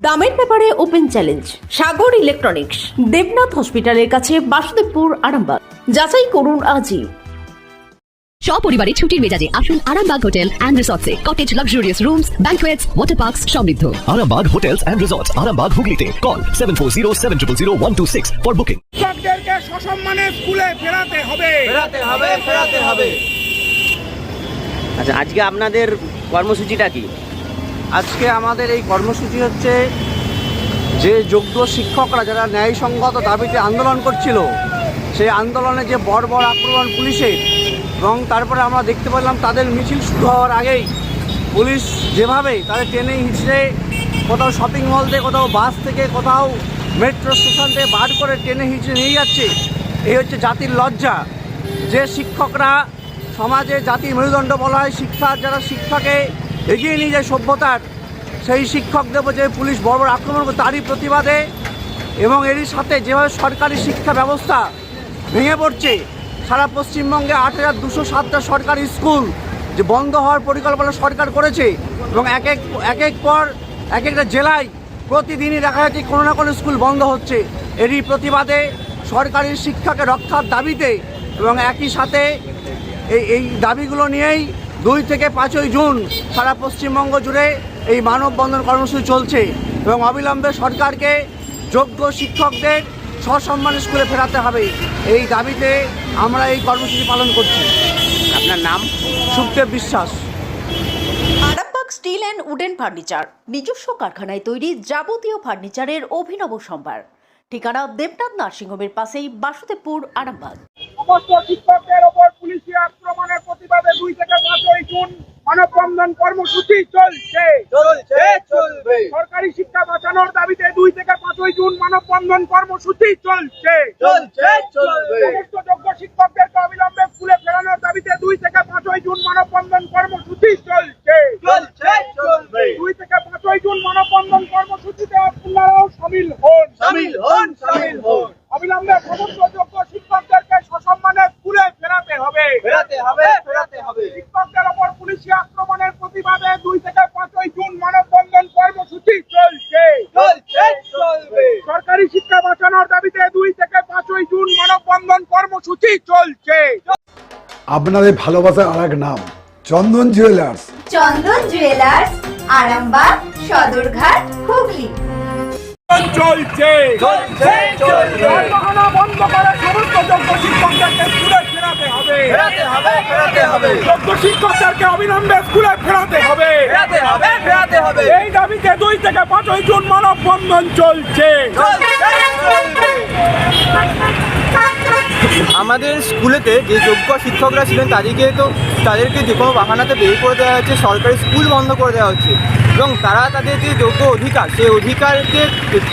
দামের ব্যাপারে open challenge Sagar electronics Debnath হসপিটালের কাছে বাসুদেবপুর আরামবাগ। যাচাই করুন আজই। সপরিবারে ছুটির মেজাজে আসুন Arambagh hotel and রিসর্টসে। Cottage luxurious rooms banquets water parks সমৃদ্ধ। Arambag Hotels and Resorts, Arambag Hooghly Call 740 for booking. শিক্ষকদেরকে সসম্মানে স্কুলে ফেরাতে হবে। ফেরাতে হবে ফেরাতে হবে। আচ্ছা আজকে আপনাদের কর্মসূচিটা কি? আজকে আমাদের এই কর্মসূচি হচ্ছে যে যোগ্য শিক্ষকরা যারা ন্যায়সঙ্গত দাবিতে আন্দোলন করছিল, সেই আন্দোলনে যে বর্বর আক্রমণ পুলিশের এবং তারপরে আমরা দেখতে পেলাম তাদের মিছিল শুরু হওয়ার আগেই পুলিশ যেভাবে তাদের ট্রেনে হিঁচড়ে কোথাও শপিং মল থেকে, কোথাও বাস থেকে, কোথাও মেট্রো স্টেশন থেকে বার করে ট্রেনে হিঁচড়ে নিয়ে যাচ্ছে, এই হচ্ছে জাতির লজ্জা। যে শিক্ষকরা সমাজে জাতির মেরুদণ্ড বলা হয় শিক্ষার যারা শিক্ষাকে এগিয়ে নিয়ে যায় সভ্যতার। সেই শিক্ষকদের উপর যে পুলিশ বড় বড় আক্রমণ করে তারই প্রতিবাদে এবং এরই সাথে যেভাবে সরকারি শিক্ষা ব্যবস্থা ভেঙে পড়ছে, সারা পশ্চিমবঙ্গে আট হাজার দুশো সাতটা সরকারি স্কুল যে বন্ধ হওয়ার পরিকল্পনা সরকার করেছে এবং এক এক এক এক পর এক একটা জেলায় প্রতিদিনই দেখা যাচ্ছে কোনো না কোনো স্কুল বন্ধ হচ্ছে। এরই প্রতিবাদে সরকারি শিক্ষাকে রক্ষার দাবিতে এবং একই সাথে এই এই দাবিগুলো নিয়েই দুই থেকে পাঁচই জুন সারা পশ্চিমবঙ্গ জুড়ে এই মানববন্ধন কর্মসূচি চলছে এবং অবিলম্বে সরকারকে যোগ্য শিক্ষকদের সসম্মান স্কুলে ফেরাতে হবে। এই দাবিতে আমরা এই কর্মসূচি পালন করছি। আপনার নাম? Sukhdev Biswas. Arambagh steel and wooden furniture নিজস্ব কারখানায় তৈরি যাবতীয় ফার্নিচারের অভিনব সম্ভার। ঠিকানা দেবনাথ নার্সিংহোমের পাশেই বাসুদেবপুর আরামবাগ। সমস্ত শিক্ষকদের ওপর পুলিশি আক্রমণের প্রতিবাদে দুই থেকে মানববন্ধন কর্মসূচি চলছে। চলছে চলবে। সরকারি শিক্ষা বাঁচানোর দাবিতে দুই থেকে পাঁচই জুন মানববন্ধন কর্মসূচি চলছে। চলছে চলবে। সমস্ত যোগ্য শিক্ষকদেরকে অবিলম্বে স্কুলে ফেরানোর দাবিতে দুই থেকে পাঁচই জুন মানববন্ধন কর্মসূচি চলছে। চলছে চলবে। দুই থেকে পাঁচই জুন মানববন্ধন কর্মসূচিতে আপনারাও সামিল হন। সামিল হন সামিল হন। অবিলম্বে সমস্ত যোগ্য শিক্ষকদেরকে সসম্মানে স্কুলে ফেরাতে হবে ফেরাতে হবে ফেরাতে হবে শিক্ষকদের ওপর পুলিশি আক্রমণের প্রতিবাদে দুই থেকে পাঁচই জুন মানববন্ধন কর্মসূচি চলছে চলছে চলবে সরকারি শিক্ষা বাঁচানোর দাবিতে দুই থেকে পাঁচই জুন মানববন্ধন কর্মসূচি চলছে আপনাদের ভালোবাসার আর এক নাম চন্দন জুয়েলার্স চন্দন জুয়েলার্স আরামবাগ সদরঘাট হুগলি। চলছে। চলছে চলবে বন্ধ করে সমস্ত যোগ্য শিক্ষকদেরকে স্কুলে ফেরাতে হবে। ফেরাতে হবে ফেরাতে হবে। যোগ্য শিক্ষকদেরকে অবিলম্বে স্কুলে ফেরাতে হবে। ফেরাতে হবে ফেরাতে হবে। এই দাবিতে দুই থেকে পাঁচই জুন মানববন্ধন চলছে চলছে। আমাদের স্কুলেতে যে যোগ্য শিক্ষকরা ছিলেন তাদেরকে তো তাদেরকে যে কোনো বাহানাতে বের করে দেওয়া হচ্ছে, সরকারি স্কুল বন্ধ করে দেওয়া হচ্ছে। এবং তারা তাদের যে যোগ্য অধিকার, সেই অধিকারকে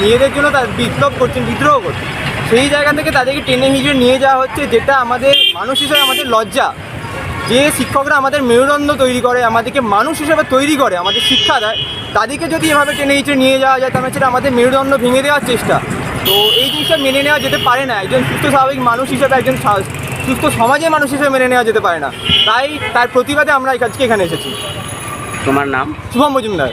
নিজেদের জন্য তার বিপ্লব করছেন, বিদ্রোহ করছেন। সেই জায়গা থেকে তাদেরকে টেনে হিঁচড়ে নিয়ে যাওয়া হচ্ছে, যেটা আমাদের মানুষ হিসেবে আমাদের লজ্জা। যে শিক্ষকরা আমাদের মেরুদণ্ড তৈরি করে, আমাদেরকে মানুষ হিসেবে তৈরি করে, আমাদের শিক্ষা দেয়, তাদেরকে যদি এভাবে টেনে হিঁচড়ে নিয়ে যাওয়া যায়, তাহলে সেটা আমাদের মেরুদণ্ড ভেঙে দেওয়ার চেষ্টা। তো এই জিনিসটা মেনে নেওয়া যেতে পারে না। একজন সুস্থ স্বাভাবিক মানুষ হিসেবে একজন সুস্থ সমাজের মানুষ হিসেবে মেনে নেওয়া যেতে পারে না। তাই তার প্রতিবাদে আমরা এই আজকে এখানে এসেছি। তোমার নাম? শুভম মজুমদার।